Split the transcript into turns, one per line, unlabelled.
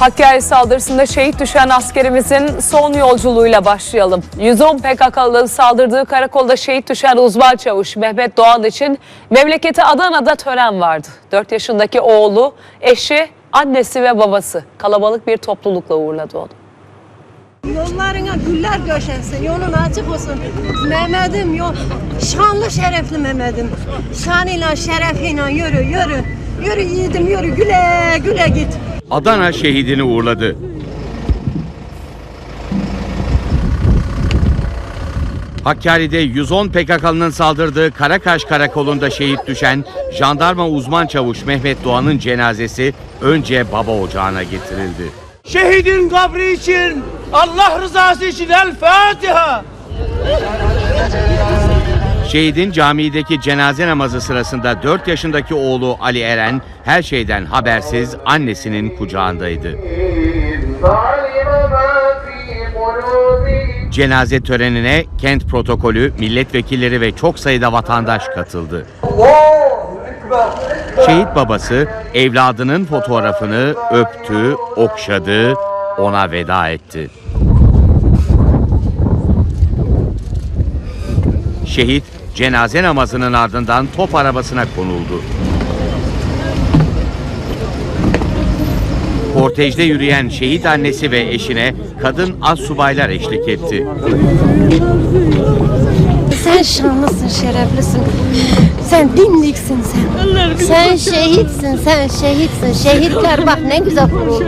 Hakkari saldırısında şehit düşen askerimizin son yolculuğuyla başlayalım. 110 PKK'lıların saldırdığı karakolda şehit düşen uzman çavuş Mehmet Doğan için memleketi Adana'da tören vardı. 4 yaşındaki oğlu, eşi, annesi ve babası kalabalık bir toplulukla uğurladı onu.
Yollarına güller döşensin, yolun açık olsun. Mehmet'im şanlı şerefli Mehmet'im. Şanıyla şerefiyle yürü, yürü. Yürü yiğidim yürü, güle güle git.
Adana şehidini uğurladı. Hakkari'de 110 PKK'nın saldırdığı Karakaş Karakolu'nda şehit düşen jandarma uzman çavuş Mehmet Doğan'ın cenazesi önce baba ocağına getirildi.
Şehidin kabri için Allah rızası için El Fatiha.
Şehidin camideki cenaze namazı sırasında 4 yaşındaki oğlu Ali Eren her şeyden habersiz annesinin kucağındaydı. Cenaze törenine kent protokolü, milletvekilleri ve çok sayıda vatandaş katıldı. Şehit babası evladının fotoğrafını öptü, okşadı, ona veda etti. Şehit cenaze namazının ardından top arabasına konuldu. Kortejde yürüyen şehit annesi ve eşine kadın az subaylar eşlik etti.
Sen şanlısın, şereflisin. Sen dimdiksin sen. Sen şehitsin, sen şehitsin. Şehitler bak ne güzel kuruldu.